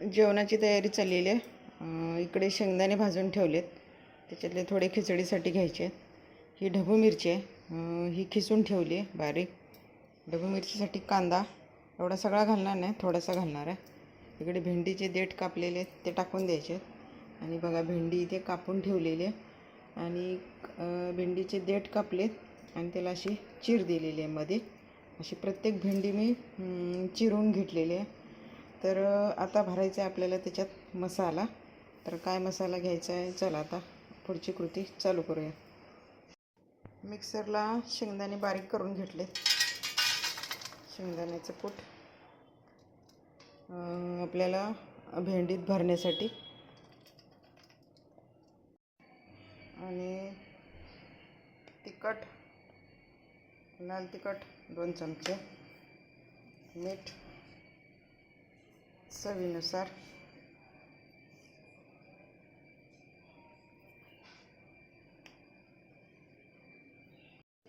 जेवणाची तयारी चाललेली आहे. इकडे शेंगदाणे भाजून ठेवलेत. त्याच्यातले थोडे खिचडीसाठी घ्यायचे आहेत. ही ढबू मिरची आहे. ही खिसून ठेवली आहे बारीक. ढबू मिरचीसाठी कांदा एवढा सगळा घालणार नाही थोडासा घालणार आहे. इकडे भेंडीचे देठ कापलेले आहेत ते टाकून द्यायचे आहेत. आणि बघा भेंडी इथे कापून ठेवलेली आहे. आणि भेंडीचे देठ कापलेत आणि त्याला अशी चीर दिलेली आहे मध्ये अशी प्रत्येक भेंडी मी चिरून घेतलेली आहे. तर आता भरायचं आहे आपल्याला त्याच्यात मसाला. तर काय मसाला घ्यायचा आहे चला आता पुढची कृती चालू करूया. मिक्सरला शेंगदाणे बारीक करून घेतले. शेंगदाण्याचं कूट. आपल्याला भेंडीत भरण्यासाठी. आणि तिखट लाल तिखट दोन चमचे मीठ चवीनुसार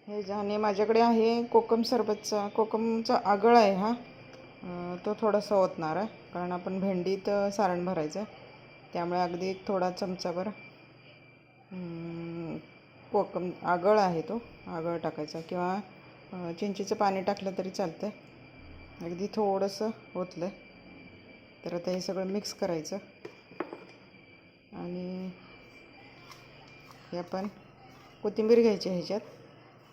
हे जाणे माझ्याकडे आहे कोकम सरबतचा. कोकमचा आगळ आहे हा. तो थोडासा ओतणार आहे. कारण आपण भेंडीत सारण भरायचं. आहे त्यामुळे अगदी एक थोडा चमचाभर कोकम आगळ आहे तो. आगळ टाकायचा किंवा चिंचेचं पाणी टाकलं तरी चालतं आहे अगदी थोडंसं ओतलं आहे तर आता हे सगळं मिक्स करायचं. आणि हे आपण कोथिंबीर घ्यायची ह्याच्यात.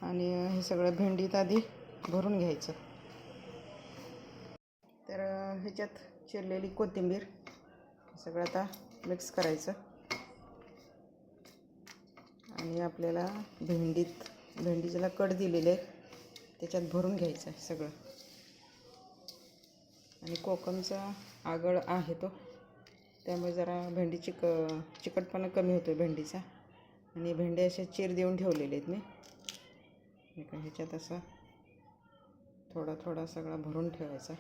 आणि हे सगळं भेंडीत आधी भरून घ्यायचं. तर ह्याच्यात चिरलेली कोथिंबीर हे सगळं आता मिक्स करायचं. आणि आपल्याला भेंडीत भेंडी ज्याला कट दिलेले आहे त्याच्यात भरून घ्यायचं आहे सगळं. आणि कोकमचा आगळ आहे तो. त्यामुळे जरा भेंडीची क चिकटपणा कमी होतो भेंडीचा. आणि भेंडे असे चीर देऊन ठेवलेले आहेत मी. एका ह्याच्यात असा थोडा थोडा सगळा भरून ठेवायचा.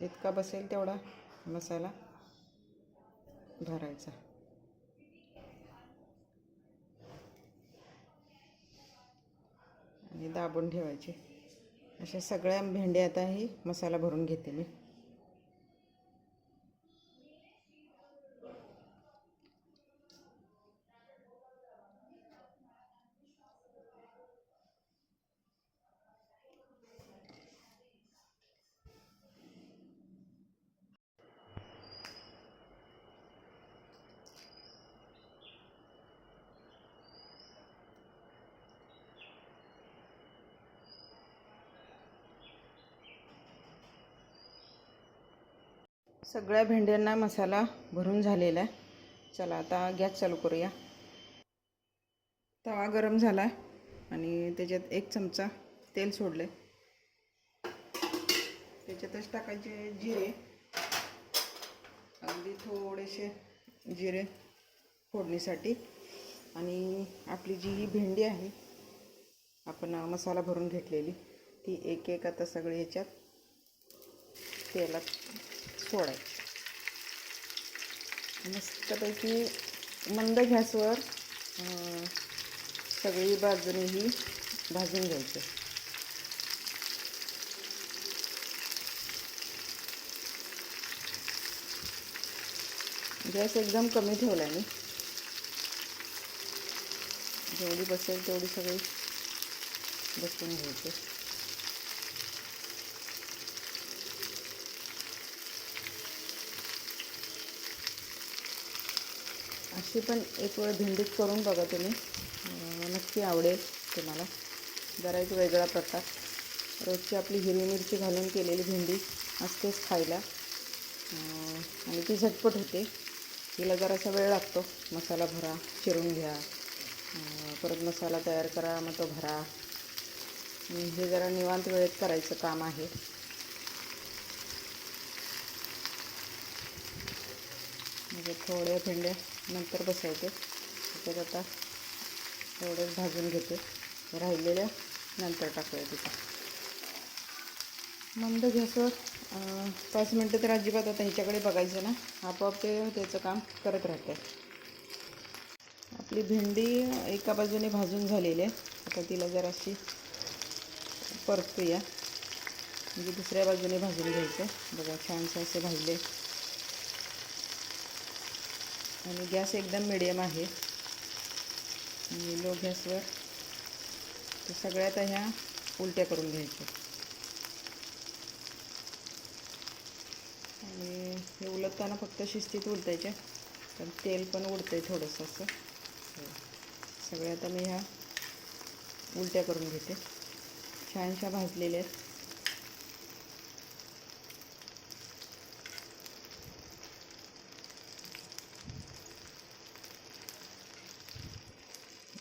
जितका बसेल तेवढा मसाला भरायचा आणि दाबून ठेवायचे. अशा सगळ्या भेंड्या आता ही मसाला भरून घेते मी. सगळ्या भेंड्यांना मसाला भरून झालेला आहे. चला आता गॅस चालू करूया. तवा गरम झाला आहे आणि त्याच्यात एक चमचा तेल सोडले त्याच्यातच टाकायचे जिरे. अगदी थोडेसे जिरे फोडणीसाठी. आणि आपली जी ही भेंडी आहे आपण मसाला भरून घेतलेली ती एक एक आता सगळी ह्याच्यात तेलात सोडायची. मस्तपैकी मंद गॅसवर सगळी बाजूने ही भाजून घ्यायची. गॅस एकदम कमी ठेवला मी. जेवढी बसेल तेवढी सगळी बसून घ्यायची. ती पण एक वेळ भिंडीत करून बघा तुम्ही. नक्की आवडेल तुम्हाला. जरा एक वेगळा प्रकार. रोजची आपली हिरवी मिरची घालून केलेली भेंडी असतेच खायला. आणि ती झटपट होते. तिला जरासा वेळ लागतो. मसाला भरा चिरून घ्या. परत मसाला तयार करा मग तो भरा. हे जरा निवांत वेळेत करायचं काम आहे. म्हणजे थोड्या भेंड्या नंतर बसवते त्याच्यात आता एवढंच भाजून घेते. राहिलेल्या नंतर टाकूया तिथं. मंद गॅसवर पाच मिनटं तर अजिबात आता ह्याच्याकडे बघायचं ना. आपोआप ते त्याचं काम करत राहते. आपली भेंडी एका बाजूने भाजून झालेली आहे. आता तिला जराशी परतूया. म्हणजे दुसऱ्या बाजूने भाजून घ्यायचं. बघा छानसे असे भाजले. आणि गॅस एकदम मिडियम आहे. आणि लो गॅसवर तर सगळ्यात ह्या उलट्या करून घ्यायच्या. आणि हे उलटताना फक्त शिस्तीत उलटायच्या. पण तेल पण उडतंय थोडंसं असं. सगळ्यात सगळ्या आता मी ह्या उलट्या करून घेते. छानशा भाजलेल्या आहेत.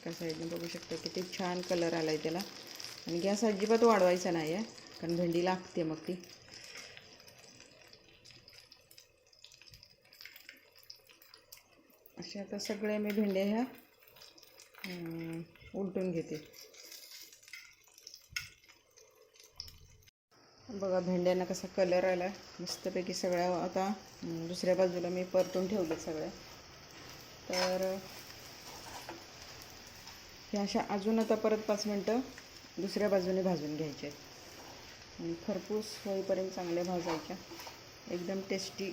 एका साईडने बघू शकता किती छान कलर आला आहे त्याला. आणि गॅस अजिबात वाढवायचा नाही आहे कारण भेंडी लागते मग ती. अशा आता सगळ्या मी भेंड्या ह्या उलटून घेते. बघा भेंड्यांना कसा कलर आला मस्तपैकी सगळ्या आता दुसऱ्या बाजूला मी परतून ठेवले सगळ्या. तर हे अशा अजून आता परत पाच मिनटं दुसऱ्या बाजूने भाजून घ्यायचे आणि खरपूस होईपर्यंत चांगल्या भाजायच्या. एकदम टेस्टी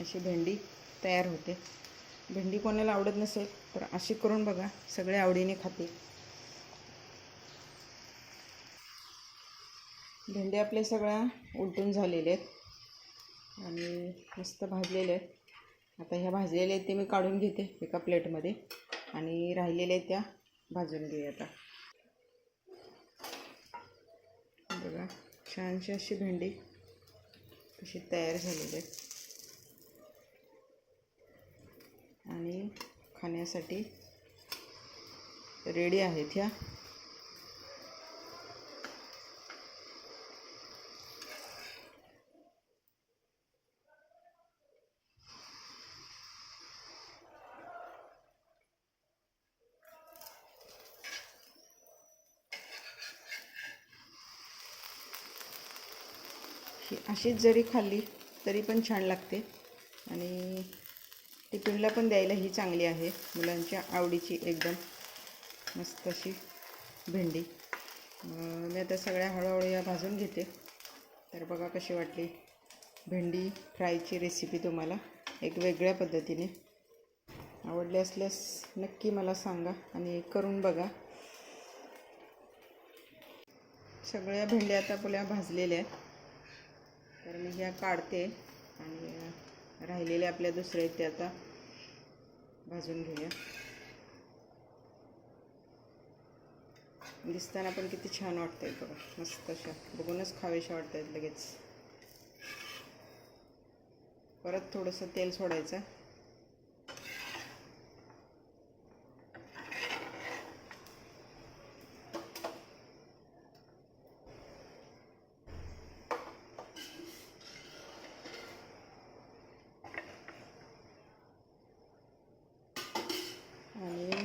अशी भेंडी तयार होते. भेंडी कोणाला आवडत नसेल तर अशी करून बघा. सगळे आवडीने खाते भेंडे आपले सगळ्या उलटून झालेले आहेत. आणि मस्त भाजलेले आहेत. आता ह्या भाजलेल्या आहेत ते मी काढून घेते एका प्लेटमध्ये आणि राहिलेल्या आहेत त्या भाजून घे आता. बघा छानशी अशी भेंडी कशी तयार झालेली आहे. आणि खाण्यासाठी रेडी आहेत ह्या. ही अशीच जरी खाल्ली तरी पण छान लागते. आणि टिफिनला पण द्यायला ही चांगली आहे. मुलांच्या आवडीची एकदम मस्त अशी भेंडी. मी आता सगळ्या हळूहळू या भाजून घेते. तर बघा कशी वाटली भेंडी फ्रायची रेसिपी तुम्हाला. एक वेगळ्या पद्धतीने. आवडले असल्यास नक्की मला सांगा आणि करून बघा. सगळ्या भेंड्या आता आपल्या भाजलेल्या आहेत. तर मी ह्या काढते आणि राहिलेल्या आपल्या दुसऱ्या ते आता भाजून घेऊया. दिसताना पण किती छान वाटतंय बघा मस्त अशा. बघूनच खावेशा वाटत आहेत लगेच. परत थोडंसं तेल सोडायचं आणि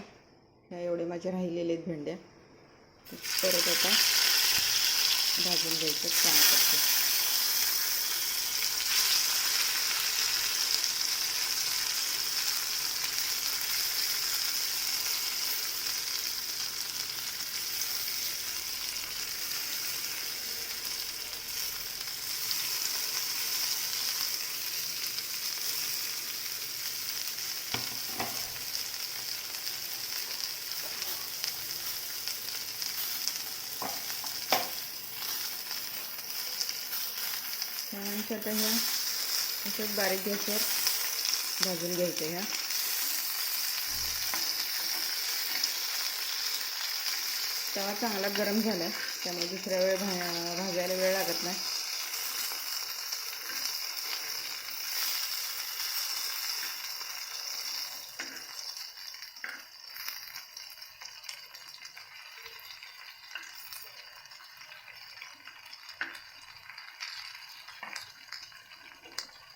ह्या माझे राहिलेले आहेत भेंड्या. परत आता भाजून घ्यायचं काम करते. छानशा आता ह्या. अशाच बारीक गॅसवर भाजून घ्यायच्या ह्या. तवा चांगला गरम झाला. त्यामुळे दुसऱ्या वेळ भा भाजायला वेळ लागत नाही.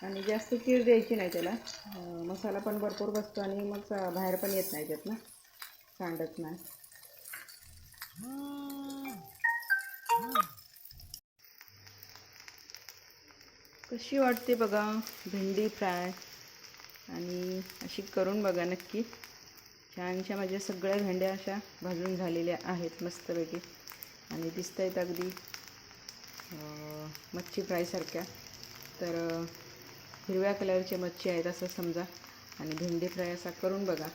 आणि जास्त कीड द्यायची नाही त्याला. मसाला पण भरपूर बसतो आणि मग बाहेर पण येत नाही त्यात ना सांडत नाही. कशी वाटते बघा भेंडी फ्राय. आणि अशी करून बघा नक्की. छानशा माझ्या सगळ्या भेंड्या अशा भाजून झालेल्या आहेत मस्तपैकी. आणि दिसत आहेत अगदी मच्छी फ्रायसारख्या. तर हिरव्या कलरचे मच्छी आहेत असं समजा. आणि भेंडी फ्राय असा करून बघा.